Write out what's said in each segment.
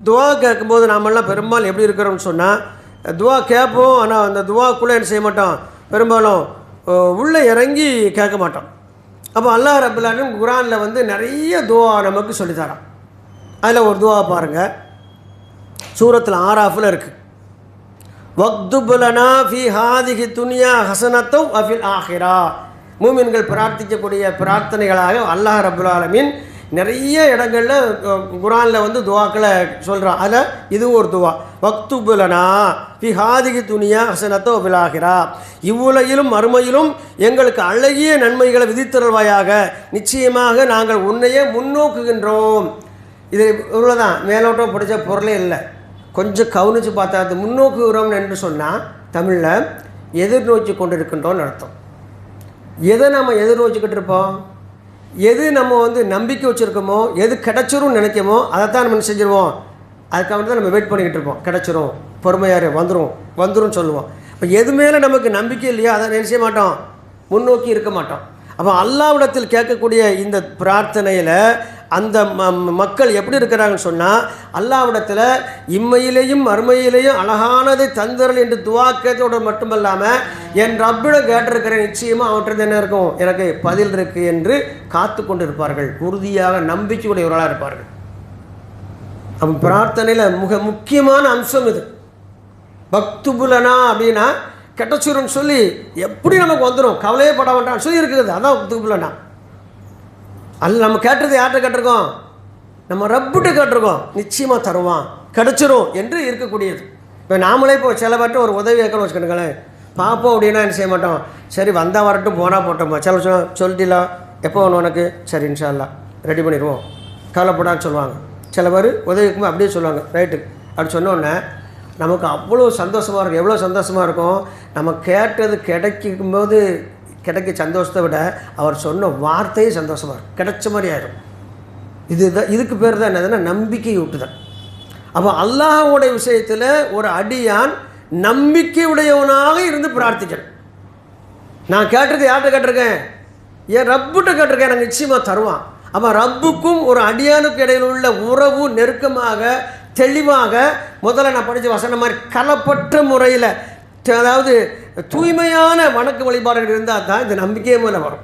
துவா கேட்கும்போது நாமெல்லாம் பெரும்பாலும் எப்படி இருக்கிறோம்னு சொன்னால் துவா கேட்போம் ஆனால் அந்த துவாக்குள்ளே என்ன செய்ய மாட்டோம்? பெரும்பாலும் உள்ளே இறங்கி கேட்க மாட்டோம். அப்போ அல்லாஹ் ரபுல்லாலும் குரானில் வந்து நிறைய துவா நமக்கு சொல்லித்தரான் அதில் ஒரு துவா பாருங்கள் சூரத்தில் ஆறாஃபில் இருக்குது வக்துபுலனா ஃபி ஹாதிஹி துனியா ஹசனத்தும் அஃபில் ஆஹிரா. மூமின்கள் பிரார்த்திக்கக்கூடிய பிரார்த்தனைகளாக அல்லாஹ் ரபுல் ஆலமீன் நிறைய இடங்களில் குரானில் வந்து துவாக்களை சொல்கிறான் அதில் இதுவும் ஒரு துவா. பக்து புலனா பிஹாதிகி துணியா ஹசனத்தோ அஃபில் ஆஹிரா இவ்வுலகிலும் மறுமையிலும் எங்களுக்கு அழகிய நன்மைகளை விதித்தருள்வாயாக. நிச்சயமாக நாங்கள் உன்னையே முன்னோக்குகின்றோம். இது இவ்வளோதான் மேலோட்டம் பிடிச்ச பொருளே இல்லை. கொஞ்சம் கவனித்து பார்த்தா அது முன்னோக்குகிறோம் என்று சொன்னால் தமிழில் எதிர்நோக்கி கொண்டு அர்த்தம். எதை நம்ம எதிர்நோக்கிக்கிட்டு இருப்போம்? எது நம்ம வந்து நம்பிக்கை வச்சுருக்கோமோ எது கிடச்சிரும் நினைக்கமோ அதைத்தான் நம்ம செஞ்சுருவோம் செஞ்சிருவோம்? அதுக்காக தான் நம்ம வெயிட் பண்ணிக்கிட்டு இருப்போம். கிடச்சிரும் பொறுமையாரு வந்துடும் வந்துடும் சொல்லுவோம். இப்போ எது மேலே நமக்கு நம்பிக்கை இல்லையோ அதை நினைச்ச மாட்டோம். முன்னோக்கி இருக்க மாட்டோம். அப்போ அல்லாவிடத்தில் கேட்கக்கூடிய இந்த பிரார்த்தனையில் அந்த ம மக்கள் எப்படி இருக்கிறாங்கன்னு சொன்னால் அல்லாவிடத்தில் இம்மையிலேயும் மறுமையிலேயும் அழகானதை தந்தரல் என்று துவா மட்டுமல்லாமல் என் ரப்பிடம் கேட்டிருக்கிறேன் நிச்சயமாக அவற்றது என்ன இருக்கும்? எனக்கு பதில் இருக்குது என்று காத்து கொண்டு இருப்பார்கள் உறுதியாக நம்பிக்கையுடையவர்களாக இருப்பார்கள். அப்போ பிரார்த்தனையில் மிக முக்கியமான அம்சம் இது. பக்துபுலனா அப்படின்னா கெட்டச்சூரன் சொல்லி எப்படி நமக்கு வந்துடும் கவலையே பட வேண்டாம் சொல்லி இருக்குது. அதான் ஒத்துக்கலண்ணா அல்ல நம்ம கேட்டது யார்கிட்ட கேட்டிருக்கோம்? நம்ம ரப்புட்ட கேட்டிருக்கோம். நிச்சயமாக தருவான். கிடச்சிரும் என்று இருக்கக்கூடியது. இப்போ நாமளே இப்போ சில பேர்ட்ட ஒரு உதவி கேட்கணும் வச்சுக்கணுங்களேன் பார்ப்போம் அப்படின்னா என்ன செய்ய மாட்டோம்? சரி வந்தால் வரட்டும் போனால் போட்டோம்மா சில சொல்ல சொல்லிட்டீங்களா? எப்போ வேணும் உனக்கு? சரி இன்ஷால்லா ரெடி பண்ணிடுவோம். கவலைப்படான்னு சொல்லுவாங்க. சில பேர் உதவி அப்படியே சொல்லுவாங்க. ரைட்டு. அப்படி சொன்னோடனே நமக்கு அவ்வளோ சந்தோஷமாக இருக்கும். எவ்வளோ சந்தோஷமாக இருக்கும்? நம்ம கேட்டது கிடைக்கும்போது கிடைக்க சந்தோஷத்தை விட அவர் சொன்ன வார்த்தையே சந்தோஷமாக இருக்கும். கிடைச்ச மாதிரி ஆயிடும் இதுதான் இதுக்கு பேர் தான் என்னதுன்னா நம்பிக்கை ஊட்டுதல் அப்போ அல்லாஹ்வுடைய விஷயத்தில் ஒரு அடியான் நம்பிக்கை உடையவனாக இருந்து பிரார்த்திக்கணும். நான் கேட்டது யார்கிட்ட கேட்டிருக்கேன்? என் ரப்புட்ட கேட்டிருக்கேன். எனக்கு நிச்சயமாக தருவான். அப்போ ரப்புக்கும் ஒரு அடியானுக்கு இடையில் உள்ள உறவு நெருக்கமாக தெளிவாக முதல்ல நான் படித்த வசனம் மாதிரி கலப்பற்ற முறையில் அதாவது தூய்மையான வணக்க வழிபாடுகள் இருந்தால் தான் இந்த நம்பிக்கையே மேலே வரும்.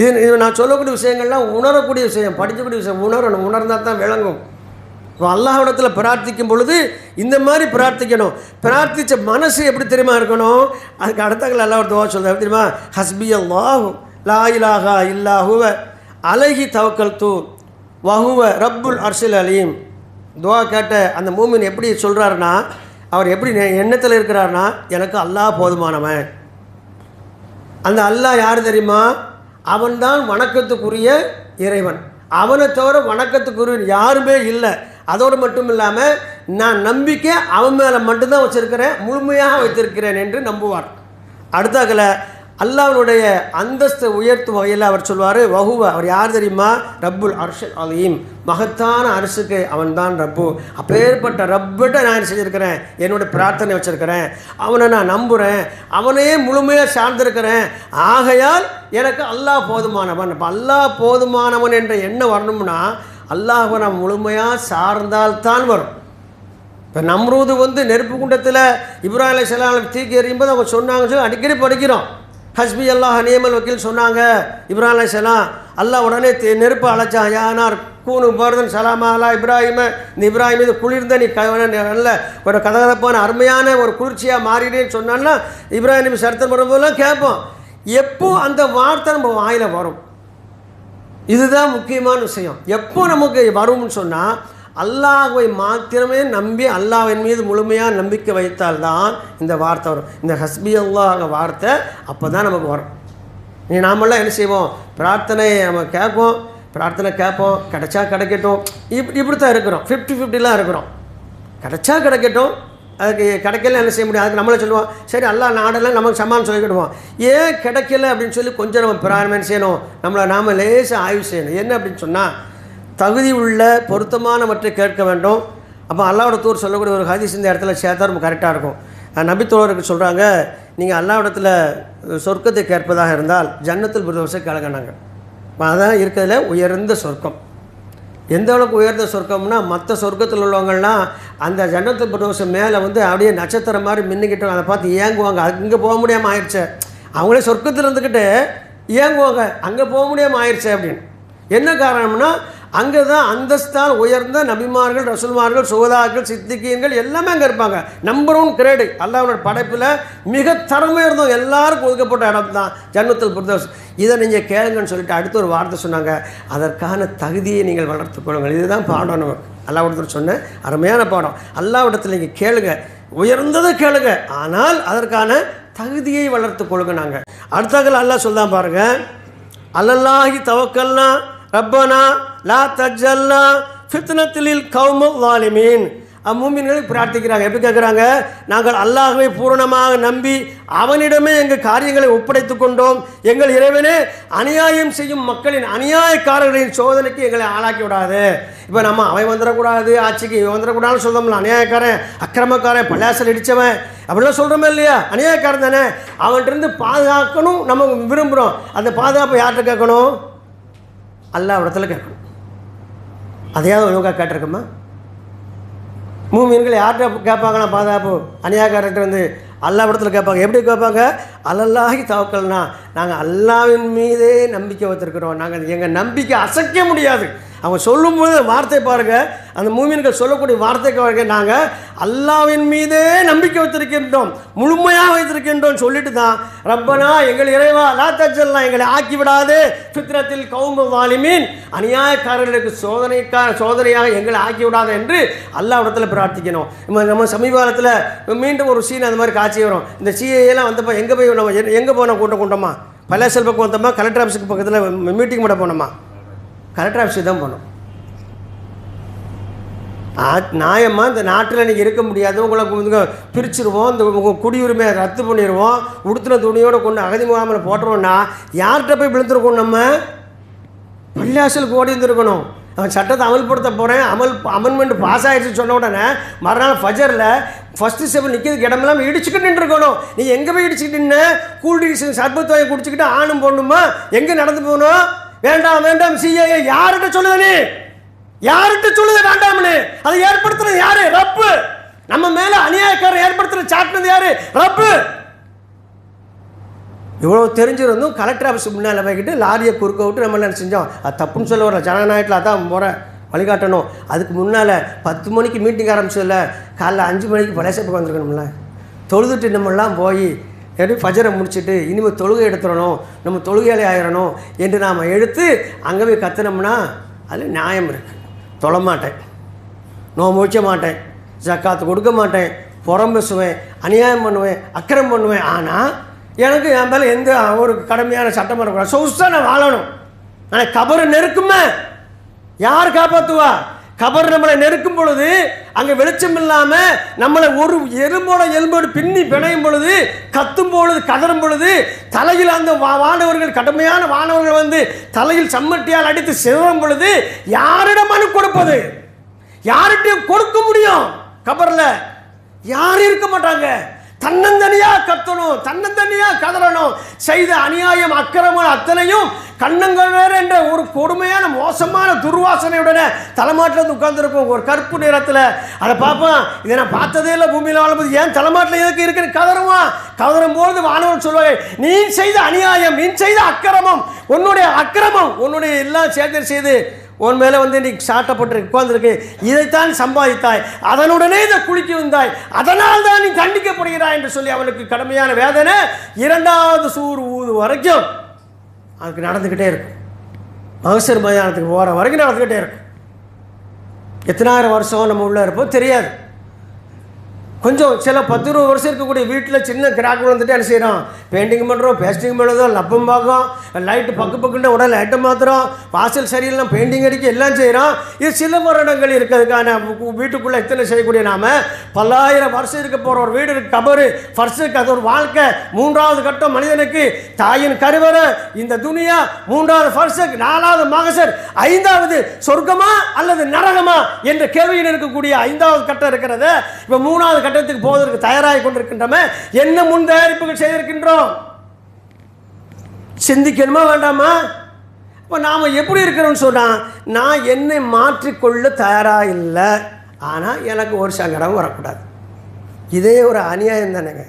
இது இது நான் சொல்லக்கூடிய விஷயங்கள்லாம் உணரக்கூடிய விஷயம் படிக்கக்கூடிய விஷயம் உணரணும். உணர்ந்தால் தான் விளங்கும். இப்போ அல்லாஹிடத்தில் பிரார்த்திக்கும் பொழுது இந்த மாதிரி பிரார்த்திக்கணும். பிரார்த்தித்த மனசு எப்படி தெரியுமா இருக்கணும்? அதுக்கு அடுத்தங்கள் எல்லாம் ஒரு துவா சொல்லுது தெரியுமா? ஹஸ்பி அல்லாஹு லா இலாஹா இல்லாஹுவ அலகி தவக்கல் தூ வஹுவ ரப்புல் அர்ஷில் அலீம். துவா கேட்ட அந்த மூமின் எப்படி சொல்கிறாருன்னா அவர் எப்படி எண்ணத்தில் இருக்கிறாருன்னா எனக்கு அல்லாஹ் போதுமானவன். அந்த அல்லாஹ் யார் தெரியுமா? அவன்தான் வணக்கத்துக்குரிய இறைவன். அவனை தவிர வணக்கத்துக்குரிய யாருமே இல்லை. அதோடு மட்டும் இல்லாமல் நான் நம்பிக்கை அவன் மேலே மட்டும்தான் வச்சுருக்கிறேன் முழுமையாக வைத்திருக்கிறேன் என்று நம்புவார். அடுத்தாக்கல அல்லாஹனுடைய அந்தஸ்தை உயர்த்தும் வகையில் அவர் சொல்வார் வகுவ அவர் யார் தெரியுமா? ரப்புல் அர்ஷ் அலீம். மகத்தான அரசுக்கு அவன்தான் ரப்பு. அப்பேற்பட்ட ரப்பிட்ட நான் செஞ்சுருக்கிறேன்? என்னுடைய பிரார்த்தனை வச்சுருக்கிறேன். அவனை நான் நம்புகிறேன் அவனையே முழுமையாக சார்ந்திருக்கிறேன். ஆகையால் எனக்கு அல்லாஹ் போதுமானவன். இப்போ அல்லாஹ் போதுமானவன் என்ற எண்ணம் வரணும்னா அல்லாஹை நான் முழுமையாக சார்ந்தால்தான் வரும். இப்போ நம்ரூது வந்து நெருப்பு குண்டத்தில் இப்ராஹிம் அலைஹிஸ்ஸலாம் தூக்கி எறியும்போது அவங்க சொன்னாங்க சொல்லி அடிக்கடி படிக்கிறோம். ஹஸ்பி அல்லாஹ் நியமல் வக்கீல் சொன்னாங்க. இப்ராஹிம் அலைஹிஸ்ஸலாம் அல்லாஹ் உடனே நெருப்பு அழைச்சான் யானார் கூனு போகிறதுன்னு சலாமா அல்லா இப்ராஹிம இந்த இப்ராஹிம் இது குளிர்ந்த நீ க நல்ல ஒரு கதகதப்பான அருமையான ஒரு குளிர்ச்சியாக மாறிடுன்னு சொன்னான்னா இப்ராஹிம் சரித்திரம் வரும்போதெல்லாம் கேட்போம். எப்போ அந்த வார்த்தை நம்ம வாயில் வரும்? இதுதான் முக்கியமான விஷயம். எப்போ நமக்கு வரும்னு சொன்னால் அல்லாஹ்வை மாத்திரமே நம்பி அல்லாஹ்வின் மீது முழுமையாக நம்பிக்கை வைத்தால்தான் இந்த வார்த்தை வரும். இந்த ஹஸ்பி அல்லாஹ் வார்த்தை அப்போ தான் நமக்கு வரும். நீ நாமெல்லாம் என்ன செய்வோம்? பிரார்த்தனை நம்ம கேட்போம். பிரார்த்தனை கேட்போம். கிடச்சா கிடைக்கட்டும். இப்படி இப்படி தான் இருக்கிறோம் ஃபிஃப்டி ஃபிஃப்டிலாம் இருக்கிறோம். கிடைச்சா கிடைக்கட்டும். அதுக்கு கிடைக்கல என்ன செய்ய முடியும்? அதுக்கு நம்மளே சொல்லுவோம். சரி அல்லா நாடெல்லாம் நமக்கு சமான் சொல்லிக்கிடுவோம் ஏன் கிடைக்கல அப்படின்னு சொல்லி கொஞ்சம் நம்ம பிரார்த்தனை செய்யணும். நம்மளை நாம் லேசாக ஆய்வு செய்யணும். என்ன அப்படின்னு சொன்னால் தகுதி உள்ள பொருத்தமானவற்றை கேட்க வேண்டும். அப்போ அல்லாவோட தூர் சொல்லக்கூடிய ஒரு ஹதீஸ் இந்த இடத்துல சேர்த்தா ரொம்ப கரெக்டாக இருக்கும். நபித்தோழருக்கு சொல்கிறாங்க நீங்கள் அல்லாவிடத்தில் சொர்க்கத்தை கேட்பதாக இருந்தால் ஜன்னத்தில் பிரதோஷை கலங்கினாங்க அதான் இருக்கிறதுல உயர்ந்த சொர்க்கம். எந்த அளவுக்கு உயர்ந்த சொர்க்கம்னா மற்ற சொர்க்கத்தில் உள்ளவங்கள்லாம் அந்த ஜன்னத்து பிரதோஷம் மேலே வந்து அப்படியே நட்சத்திரம் மாதிரி மின்னுக்கிட்டோம் அதை பார்த்து ஏங்குவாங்க அங்கே போக முடியாமல் ஆயிடுச்சு. அவங்களே சொர்க்கத்தில் இருந்துக்கிட்டு ஏங்குவாங்க அங்கே போக முடியாமல் ஆயிடுச்சு அப்படின்னு. என்ன காரணம்னா அங்கே தான் அந்தஸ்தால் உயர்ந்த நபிமார்கள் ரசுல்மார்கள் சுகதாக்கள் சித்திகீன்கள் எல்லாமே அங்கே இருப்பாங்க. நம்பர் ஒன் கிரேடு அல்லாவோட படைப்பில் மிக தரமே இருந்தோம் எல்லாருக்கும் ஒதுக்கப்பட்ட இடம் தான் ஜன்மத்தில் பிரதோஷ் இதை நீங்கள் கேளுங்கன்னு சொல்லிட்டு அடுத்து ஒரு வார்த்தை சொன்னாங்க. அதற்கான தகுதியை நீங்கள் வளர்த்துக் கொள்ளுங்கள். இதுதான் பாடம் நமக்கு. அல்லாவிடத்தில் சொன்ன அருமையான பாடம். அல்லாவிடத்தில் நீங்கள் கேளுங்க. உயர்ந்ததை கேளுங்க. ஆனால் அதற்கான தகுதியை வளர்த்துக் கொள்ளுங்க நாங்கள் அடுத்தாக்கள் அல்லாஹ் சொல்தான் பாருங்கள் அல்லல்லாஹி தவக்கல்னா ரப்பனா லா தஜல்லா ஃபித்னத்திலில் கவுமு வாலிமீன் அம்மூமின்களை பிரார்த்திக்கிறாங்க. எப்படி கேட்குறாங்க நாங்கள் அல்லாஹுவை பூரணமாக நம்பி அவனிடமே எங்கள் காரியங்களை ஒப்படைத்து கொண்டோம். எங்கள் இறைவனே அநியாயம் செய்யும் மக்களின் அநியாயக்காரர்களின் சோதனைக்கு எங்களை ஆளாக்கி விடாது. இப்போ நம்ம அவன் வந்துடக்கூடாது ஆட்சிக்கு இவன் வந்துடக்கூடாதுன்னு சொல்கிறோம்ல அநியாயக்காரன் அக்கிரமக்காரன் பள்ளாசல் இடித்தவன் அப்படிலாம் சொல்கிறோமே இல்லையா? அநியாயக்காரன் தானே. அவன்கிட்ட பாதுகாக்கணும் நம்ம விரும்புகிறோம் அந்த பாதுகாப்பை யார்கிட்ட கேட்கணும்? அல்லாவிடத்தில் கேட்கணும். அதையாவது ஒழுங்காக கேட்டிருக்கோமா? மூமியன்கள் யார்கிட்ட கேட்பாங்கன்னா பாதுகாப்பு அநியாயக்காரர்கிட்ட வந்து அல்லா இடத்துல கேட்பாங்க. எப்படி கேட்பாங்க? அல்லல்லாஹி தவக்கல்னா நாங்கள் அல்லாவின் மீதே நம்பிக்கை வச்சிருக்கிறோம் நாங்கள் எங்கள் நம்பிக்கை அசைக்க முடியாது. அவங்க சொல்லும்போது வார்த்தை பாருங்கள் அந்த மூமியன்கள் சொல்லக்கூடிய வார்த்தைக்கு பாருங்க. நாங்கள் அல்லாவின் மீதே நம்பிக்கை வைத்திருக்கின்றோம். முழுமையாக வைத்திருக்கின்றோம் சொல்லிட்டு தான் ரப்பனா எங்கள் இறைவா லா எங்களை ஆக்கி விடாது சித்திரத்தில் கவும்பு வாலிமீன். அநியாயக்காரர்களுக்கு சோதனைக்கா சோதனையாக எங்களை ஆக்கி விடாது என்று அல்லாஹ் இடத்துல பிரார்த்திக்கணும். நம்ம நம்ம சமீப மீண்டும் ஒரு சீன் அந்த மாதிரி காட்சி வரும். இந்த சிஏலாம் வந்தப்போ எங்கே போய் நம்ம எங்கே போனோம் கூட்டம் கூட்டமா? பல்லாசல் பக்கம் வந்தோமா? கலெக்டர் ஆஃபீஸுக்கு பக்கத்தில் மீட்டிங் பண்ண போனோமா? கலெக்டர் ஆஃபீஸுக்கு தான் போனோம் நியாயமாக இந்த நாட்டில் நீங்கள் இருக்க முடியாது. உங்களை வந்து பிரிச்சிருவோம். இந்த குடியுரிமையை ரத்து பண்ணிடுவோம் உடுத்தின துணியோடு கொண்டு அகதி முகாமில் போட்டுருவோம்னா யார்கிட்ட போய் விழுந்திருக்கோம் நம்ம? பள்ளியாசலுக்கு ஓடி இருந்திருக்கணும். அவன் சட்டத்தை அமல்படுத்த போகிறேன் அமல் அமெண்ட்மெண்ட் பாஸ் ஆகிடுச்சு சொன்ன உடனே மறுநாள் ஃபஜரில் ஃபஸ்ட்டு செவன் நிற்கிறதுக்கு இடமெல்லாம் இடிச்சுக்கிட்டு நின்றுருக்கணும். நீ எங்கே போய் இடிச்சுக்கிட்டு நின்று கூல் ட்ரிங்க்ஸ் சர்பத் வாங்கி குடிச்சிக்கிட்டு ஆணும் போடணுமா எங்கே நடந்து போகணும்? வேண்டாம் வேண்டாம் சிஏஏ யார்கிட்ட சொல்லுத நீ? யார்கிட்ட சொல்லுது வேண்டாம்னு? அதை ஏற்படுத்துறது யாரு? ரப்பு. நம்ம மேல அநியாயக்காரர் ஏற்படுத்துற சாட்டினது யாரு? ரப்பு. இவ்வளோ தெரிஞ்சிருந்தும் கலெக்டர் ஆஃபீஸ் முன்னால் போய்கிட்டு லாரியை குறுக்க விட்டு நம்ம என்ன செஞ்சோம்? அது தப்புன்னு சொல்ல வரல. ஜனநாயகத்தில் அதான் முறை வழிகாட்டணும். அதுக்கு முன்னால் பத்து மணிக்கு மீட்டிங் ஆரம்பிச்சதில்ல காலைல அஞ்சு மணிக்கு பழைய பக்கம் வந்திருக்கணும்ல. தொழுதுட்டு நம்மெல்லாம் போய் எப்படி ஃபஜரை முடிச்சுட்டு இனிமேல் தொழுகை எடுத்துடணும் நம்ம தொழுகையாளி ஆயிடணும் என்று நாம் எடுத்து அங்கே போய் கத்துனோம்னா அதில் நியாயம் இருக்குது தொழமாட்டேன். நோ வைக்க மாட்டேன். ஜக்காத்து கொடுக்க மாட்டேன். புறம் பேசுவேன். அநியாயம் பண்ணுவேன். அக்கிரம் பண்ணுவேன். ஆனால் எனக்கு என் மேலே எந்த ஒரு கடமையான சட்டம் வரக்கூடாது. சொகுசாக நான் வாழணும். ஆனால் கபரு நெருக்குமே. யார் காப்பாற்றுவா கபர் நம்மளை நெருக்கும் பொழுது அங்கே வெளிச்சம் இல்லாமல் நம்மளை ஒரு எறும்போட எலும்போடு பின்னி பிணையும் பொழுது கத்தும் பொழுது கதறும் பொழுது தலையில் அந்த வானவர்கள் கடுமையான வானவர்கள் வந்து தலையில் சம்மட்டியால் அடித்து சிதறும் பொழுது யாரிடம் மனு கொடுப்பது? யார்கிட்டையும் கொடுக்க முடியும்? கபர்ல யாரும் இருக்க மாட்டாங்க. தன்னந்தனியா கத்தணும் தன்னந்தனியா கதறணும். செய்த அநியாயம் அக்கிரமம் அத்தனையும் கண்ணங்கள் வேற என்ற ஒரு கொடுமையான மோசமான துர்வாசனையுடனே தலைமாட்டில் வந்து உட்கார்ந்துருப்போம் ஒரு கருப்பு நிறத்தில். அதை பார்ப்பான் இதை நான் பார்த்ததே இல்லை பூமியில் வாழும்போது. ஏன் தலைமாட்டில் எதுக்கு இருக்குன்னு கதறுவான் கதறும்? போது வானவன் சொல்லுவாங்க நீ செய்த அநியாயம் நீ செய்த அக்கிரமம் உன்னுடைய அக்கிரமம் உன்னுடைய எல்லாம் சேர்ந்து செய்து? உன் மேலே வந்து நீ சாட்டப்பட்டு உட்கார்ந்துருக்கு. இதைத்தான் சம்பாதித்தாய். அதனுடனே இதை குளிக்க வந்தாய் அதனால் தான் நீ தண்டிக்கப்படுகிறாய் என்று சொல்லி அவனுக்கு கடுமையான வேதனை. இரண்டாவது சூர் ஊது வரைக்கும் அதுக்கு நடந்துக்கிட்டே இருக்கும். மகசூர் மைதானத்துக்கு போகிற வரைக்கும் நடந்துக்கிட்டே இருக்கும். எத்தனாயிரம் வருஷம் நம்ம உள்ளே இருப்போம் தெரியாது. கொஞ்சம் சில பத்து இருபது வருஷம் இருக்கக்கூடிய வீட்டில் சின்ன கிராக் விழுந்துட்டு என்ன செய்கிறோம் பெயிண்டிங் பண்ணுறோம் பேஸ்டிங் பண்ணுறோம் லப்பம் பார்க்கும் லைட்டு பக்கு பக்குன்னு உடனே லைட்டை மாற்றுறோம் வாசல் சரியில்லை பெயிண்டிங் அடிக்க எல்லாம் செய்கிறோம் இது சில மரணங்கள் இருக்கிறதுக்கான வீட்டுக்குள்ளே இத்தனை செய்யக்கூடிய நாம பல்லாயிரம் வருஷம் இருக்க போகிற ஒரு வீடு இருக்கு கபரு ஃபர்ஸ்ட்டுக்கு அது ஒரு வாழ்க்கை. மூன்றாவது கட்டம் மனிதனுக்கு தாயின் கருவறை. இந்த துனியா மூன்றாவது ஃபர்ஸ்ட் நாலாவது மகசர் ஐந்தாவது சொர்க்கமா அல்லது நரகமா என்ற கேள்வியில் இருக்கக்கூடிய ஐந்தாவது கட்டம் இருக்கிறத இப்போ மூணாவது கட்டத்துக்கு போவதற்கு தயாராகி கொண்டிருக்கின்றமே என்ன முன் தயாரிப்புகள் செய்திருக்கின்றோம்? சிந்திக்கணுமா வேண்டாமா? இப்போ நாம் எப்படி இருக்கிறோம்னு சொன்னால் நான் என்னை மாற்றிக்கொள்ள தயாராக இல்லை. ஆனால் எனக்கு ஒரு சங்கடம் வரக்கூடாது. இதே ஒரு அநியாயம் தானேங்க.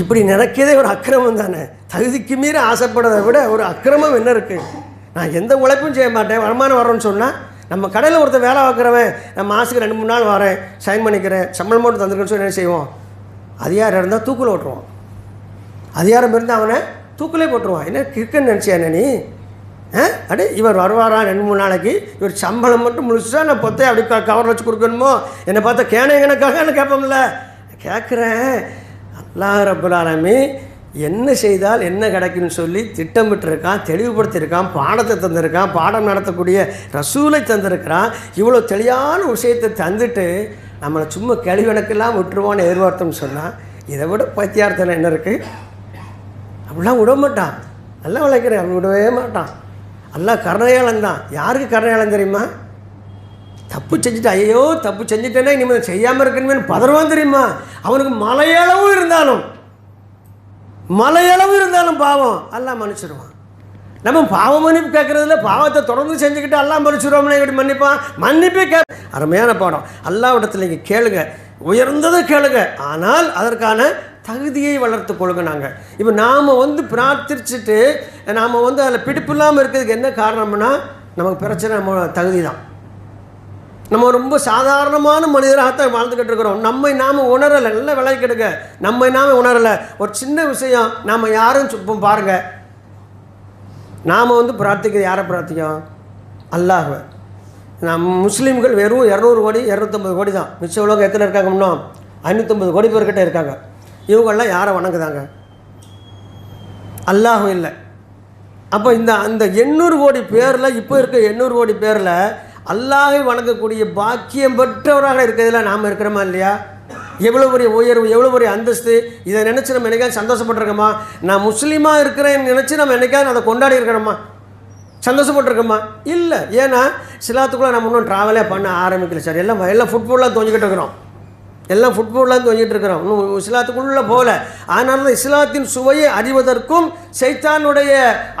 இப்படி நினைக்கிறதே ஒரு அக்கிரமம் தானே. தகுதிக்கு மீறி ஆசைப்படுறதை விட ஒரு அக்கிரமம் என்ன இருக்குது நான் எந்த உழைப்பும் செய்ய மாட்டேன். வருமானம் வரோன்னு சொன்னால் நம்ம கடையில் ஒருத்தர் வேலை பார்க்குறவன் நான் மாதத்துக்கு ரெண்டு மூணு நாள் வரேன் சைன் பண்ணிக்கிறேன் சம்பளம் மட்டும் தந்துருக்கேன்னு சொல்லி என்ன செய்வோம் அதிகாரம் இருந்தால் தூக்கில் ஓட்டுருவான் அதிகாரம் இருந்தால் அவனை தூக்கிலே போட்டுருவான். என்ன கிறுக்கன்னு நினச்சியா என்ன நீ? ஆ? அடே இவர் வருவாரா ரெண்டு மூணு நாளைக்கு? இவர் சம்பளம் மட்டும் முழுசாக நான் பொத்தே அப்படி க கவர் வச்சு கொடுக்கணுமோ? என்னை பார்த்தா கேன எங்கனக்காக கேட்போம்ல. கேட்குறேன் அல்லாஹ் ரப்புல் என்ன செய்தால் என்ன கிடைக்கும்னு சொல்லி திட்டமிட்டிருக்கான் தெளிவுபடுத்தியிருக்கான் பாடத்தை தந்திருக்கான் பாடம் நடத்தக்கூடிய ரசூலை தந்திருக்கிறான். இவ்வளோ தெளிவான விஷயத்தை தந்துட்டு நம்மளை சும்மா கேள்விக்கணக்கெல்லாம் விட்டுருவான்னு எதிர்பார்த்தோம்னு சொன்னால் இதை விட பத்தியார்த்தனை என்ன இருக்குது அப்படிலாம் விட மாட்டான். நல்லா விளைக்கிறேன் அவன் விடவே மாட்டான். எல்லாம் கருணையாளன் தான். யாருக்கு கருணையாளன் தெரியுமா? தப்பு செஞ்சுட்டு ஐயோ தப்பு செஞ்சுட்டேன்னா இனிமேல் செய்யாமல் இருக்கணுமே பதறுவான் தெரியுமா? அவனுக்கு மலையளவும் இருந்தாலும். மலையளவு இருந்தாலும் பாவம். எல்லாம் மன்னிச்சிடுவான் நம்ம பாவ மன்னிப்பு கேட்குறதுல பாவத்தை தொடர்ந்து செஞ்சுக்கிட்டு எல்லாம் மன்னிச்சிடுவோம்னே இப்படி மன்னிப்பான்? மன்னிப்பே கே அருமையான பாடம். அல்லாவிடத்தில் நீங்கள் கேளுங்க. உயர்ந்ததை கேளுங்க. ஆனால் அதற்கான தகுதியை வளர்த்து கொள்ளுங்க நாங்கள் இப்போ நாம் வந்து பிரார்த்திச்சுட்டு நாம் வந்து அதில் பிடிப்பு இல்லாமல் இருக்கிறதுக்கு என்ன காரணம்னா நமக்கு பிரச்சனை நம்ம தகுதி தான் நம்ம ரொம்ப சாதாரணமான மனிதராகத்தான் வாழ்ந்துக்கிட்டு இருக்கிறோம். நம்மை நாம் உணரலை. நல்ல விலை கெடுங்க. நம்மை நாம் உணரலை. ஒரு சின்ன விஷயம் நாம் யாரும் இப்போ பாருங்கள் நாம் வந்து பிரார்த்திக்கிறது யாரை பிரார்த்திக்கும்? அல்லாஹுவை. நம் முஸ்லீம்கள் வெறும் இரநூறு கோடி இரநூத்தம்பது கோடி தான். மிச்ச உலகம் எத்தனை இருக்காங்க இன்னும் ஐநூற்றம்பது கோடி பேர்கிட்ட இருக்காங்க. இவங்கெல்லாம் யாரை வணங்குதாங்க? அல்லாஹும் இல்லை. அப்போ இந்த அந்த எண்ணூறு கோடி பேரில் இப்போ இருக்க எண்ணூறு கோடி பேரில் அல்லாஹை வணங்கக்கூடிய பாக்கியம் பெற்றவராக இருக்கிறதுல நாம் இருக்கிறோமா இல்லையா? எவ்வளோ பெரிய உயர்வு எவ்வளோ பெரிய அந்தஸ்து இதை நினச்சி நம்ம என்னைக்காவது சந்தோஷப்பட்டிருக்கோமா? நான் முஸ்லீமாக இருக்கிறேன்னு நினச்சி நம்ம என்னைக்காவது அதை கொண்டாடி இருக்கிறோமா? சந்தோஷப்பட்டிருக்கோமா? இல்லை. ஏன்னா சிலாத்துக்குள்ளே நம்ம இன்னும் ட்ராவலே பண்ண ஆரம்பிக்கல சார். எல்லாம் எல்லாம் ஃபுட்பாலாக தோஞ்சிக்கிட்டு இருக்கிறோம். எல்லாம் ஃபுட்பாலாக தொங்கிட்டு இருக்கிறோம். இன்னும் இஸ்லாத்துக்குள்ளே போகல. ஆனாலும் இஸ்லாத்தின் சுவையை அறிவதற்கும் சைத்தானுடைய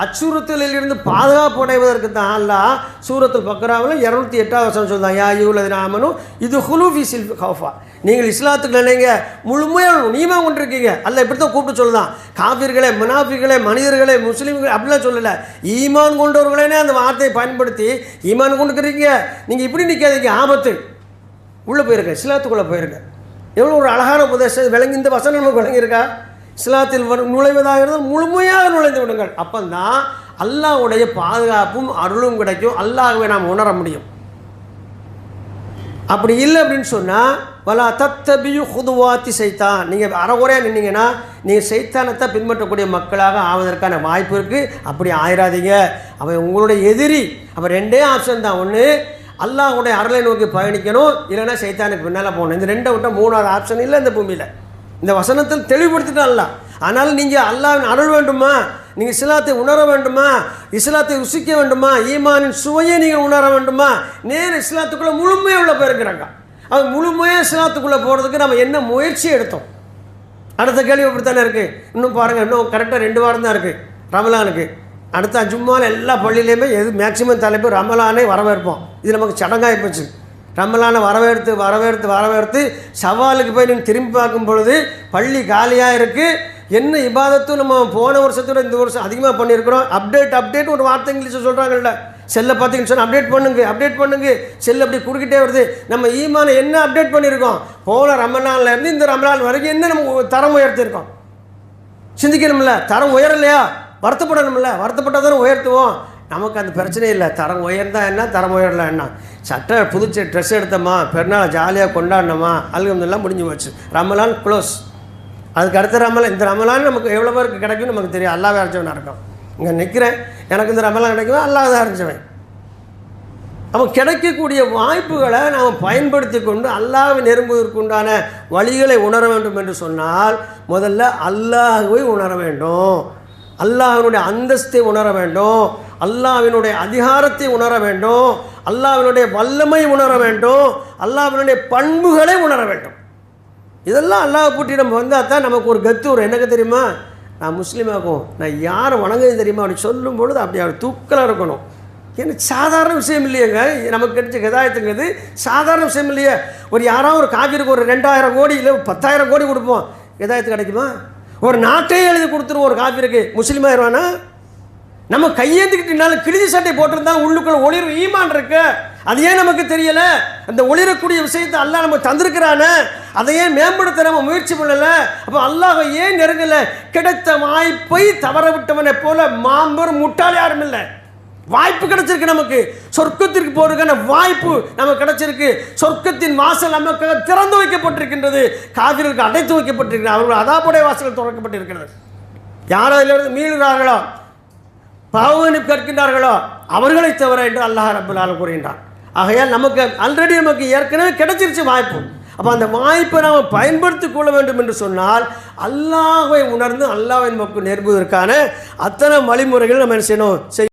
அச்சுறுத்தலில் இருந்து பாதுகாப்பு அடைவதற்கு தான் அல்லா சூரத்தில் பக்கராவில் இரநூத்தி எட்டாவது வருஷம் சொல்லுதான் யா யூலது ராமனும் இது ஹுலூஃபி சில் ஹவுஃபா நீங்கள் இஸ்லாத்துக்கு நினைங்க. முழுமையாக நீமா கொண்டிருக்கீங்க. அல்ல இப்படி தான் கூப்பிட்டு சொல்லலாம் காஃபிர்களே முனாஃபிகளே மனிதர்களே முஸ்லீம்கள் அப்படிலாம் சொல்லலை. ஈமான் கொண்டவர்களேனே அந்த வார்த்தையை பயன்படுத்தி ஈமான் கொண்டுக்கிறீங்க நீங்கள் இப்படி நிற்காதீங்க ஆபத்து. உள்ளே போயிருக்க இஸ்லாத்துக்குள்ளே போயிருக்க எவ்வளோ ஒரு அழகான உபதேசம். விளங்கி இந்த வசனம் நமக்கு விளங்கியிருக்கா? இஸ்லாத்தில் வரும் நுழைவதாக இருந்தால் முழுமையாக நுழைந்து விடுங்கள். அப்போ தான் அல்லாஹ்வுடைய பாதுகாப்பும் அருளும் கிடைக்கும். அல்லாஹுவை நாம் உணர முடியும். அப்படி இல்லை அப்படின்னு சொன்னால் வலா தத்தபியு ஹுதுவாத்தி சைத்தான். நீங்கள் அறகுறையாக நின்னீங்கன்னா நீங்கள் சைத்தானத்தை பின்பற்றக்கூடிய மக்களாக ஆவதற்கான வாய்ப்பு இருக்குது அப்படி ஆயிராதீங்க. அவன் உங்களுடைய எதிரி. அவன் ரெண்டே ஆப்ஷன் தான். ஒன்று அல்லாஹுடைய அருளை நோக்கி பயணிக்கணும். இல்லைன்னா சைத்தானுக்கு பின்னால் போகணும். இந்த ரெண்டை விட்டால் மூணாவது ஆப்ஷன் இல்லை இந்த பூமியில். இந்த வசனத்தில் தெளிவுபடுத்திட்டு அல்ல ஆனால் நீங்கள் அல்லாவின் அருள் வேண்டுமா? நீங்கள் இஸ்லாத்தை உணர வேண்டுமா? இஸ்லாத்தை ருசிக்க வேண்டுமா? ஈமானின் சுவையை நீங்கள் உணர வேண்டுமா? நேர் இஸ்லாத்துக்குள்ளே முழுமையாக உள்ள போயிருக்கிறாங்க. அது முழுமையாக இஸ்லாத்துக்குள்ளே போகிறதுக்கு நம்ம என்ன முயற்சி எடுத்தோம்? அடுத்த கேள்வி இப்படித்தானே தானே இருக்குது இன்னும் பாருங்கள் இன்னும் கரெக்டாக ரெண்டு வாரம் தான் இருக்குது ரமலானுக்கு. அடுத்த ஜும்மாவில் எல்லா பள்ளியிலையுமே எது மேக்சிமம் தலைப்பு ரமலானே வரவேற்போம். இது நமக்கு சடங்காகி போச்சு. ரமலானை வரவேற்று வரவேற்று வரவேற்று சவாலுக்கு போய் நீங்கள் திரும்பி பார்க்கும் பொழுது பள்ளி காலியாக இருக்குது என்ன இபாதத்தும் நம்ம போன வருஷத்தோட இந்த வருஷம் அதிகமாக பண்ணியிருக்கிறோம். அப்டேட் அப்டேட் ஒரு வார்த்தை இங்கிலீஷில் சொல்கிறாங்கல்ல செல்லை பார்த்தீங்கன்னு சொன்னால் அப்டேட் பண்ணுங்க அப்டேட் பண்ணுங்க. செல் அப்படி குறுக்கிட்டே வருது. நம்ம ஈமானை என்ன அப்டேட் பண்ணியிருக்கோம்? போன ரமலான்ல இருந்து இந்த ரமலான் வரைக்கும் என்ன நம்ம தரம் உயர்த்தியிருக்கோம்? சிந்திக்கணும்ல தரம் உயரலையா? வருத்தப்படணும்ல. வருத்தப்பட்டால் தானே உயர்த்துவோம். நமக்கு அந்த பிரச்சனை இல்லை. தரம் உயர்ந்தா என்ன? தரம் உயரல என்ன? சட்டை புதுச்சு ட்ரெஸ் எடுத்தோமா பெருநாள் ஜாலியாக கொண்டாடினோமா அல்கம்தெல்லாம் முடிஞ்சு போச்சு. ரமலான் க்ளோஸ் அதுக்கு அடுத்த ரமலான் இந்த ரமலான் நமக்கு எவ்வளோ பேருக்கு கிடைக்கும் நமக்கு தெரியும். அல்லாவே அரைச்சவன் இருக்கும் இங்கே நிற்கிறேன் எனக்கு இந்த ரமலான் கிடைக்கும்? அல்லாஹ் தான் அரைச்சவன். அவன் கிடைக்கக்கூடிய வாய்ப்புகளை நாம் பயன்படுத்தி கொண்டு அல்லாவை நெருங்குவதற்கு உண்டான வழிகளை உணர வேண்டும் என்று சொன்னால் முதல்ல அல்லாஹ்வை உணர வேண்டும். அல்லாஹினுடைய அந்தஸ்தை உணர வேண்டும். அல்லாவினுடைய அதிகாரத்தை உணர வேண்டும். அல்லாவினுடைய வல்லமை உணர வேண்டும். அல்லாவினுடைய பண்புகளை உணர வேண்டும். இதெல்லாம் அல்லாஹ் பூட்டி நம்ம வந்தால் தான் நமக்கு ஒரு கத்து வரும். எனக்கு தெரியுமா? நான் முஸ்லீமாகும் நான் யாரை வணங்குது தெரியுமா? அப்படி சொல்லும் பொழுது அப்படி அவர் தூக்கலாக இருக்கணும். ஏன்னா சாதாரண விஷயம் இல்லையேங்க. நமக்கு கிடைச்ச கதாயத்துங்கிறது சாதாரண விஷயம் இல்லையே. ஒரு யாராவது ஒரு காவிரிக்கு ஒரு ரெண்டாயிரம் கோடி இல்லை பத்தாயிரம் கோடி கொடுப்போம். கதாயத்து கிடைக்குமா? ஒரு நாட்டையே எழுதி கொடுத்துருவோம் ஒரு காவிரிக்கு முஸ்லீமாயிருவானா நம்ம கையேந்திக்கிட்டனால கிழிஞ்ச சட்டை போட்டிருந்தா உள்ளுக்குள்ள ஒளிர் ஈமான் இருக்கு. அது ஏன் நமக்கு தெரியல? அந்த ஒளிரக்கூடிய விஷயத்தை அல்லாஹ் நம்ம தந்திருக்கிறானே. அதை ஏன் மேம்படுத்த நம்ம முயற்சி பண்ணல? அப்போ அல்லாஹ் ஏன் நெருங்கல? கிடைத்த வாய்ப்பை தவற விட்டவனை போல மாம்பெரும் முட்டாள் யாரும் இல்லை. வாய்ப்பு கிடைச்சிருக்கு நமக்கு. சொர்க்கத்திற்கு போறதுக்கான வாய்ப்பு நமக்கு கிடைச்சிருக்கு. சொர்க்கத்தின் வாசல் நமக்கு திறந்து வைக்கப்பட்டிருக்கின்றது. காவிரிக்கு அடைத்து வைக்கப்பட்டிருக்கிறது அவர்கள் அதாப்புடைய வாசல் திறக்கப்பட்டிருக்கிறது. யார் அதிலிருந்து மீளுகிறார்களோ? பாவனை கற்கின்றார்களோ அவர்களை தவிர என்று அல்லாஹ் ரபுல்லால் கூறுகின்றான். ஆகையால் நமக்கு ஆல்ரெடி நமக்கு ஏற்கனவே கிடைச்சிருச்சு வாய்ப்பு. அப்போ அந்த வாய்ப்பை நாம் பயன்படுத்திக் கொள்ள வேண்டும் என்று சொன்னால் அல்லாஹை உணர்ந்து அல்லாஹ்வின் மக்கள் நெருங்குவதற்கான அத்தனை வழிமுறைகள் நம்ம என்ன செய்யணும்?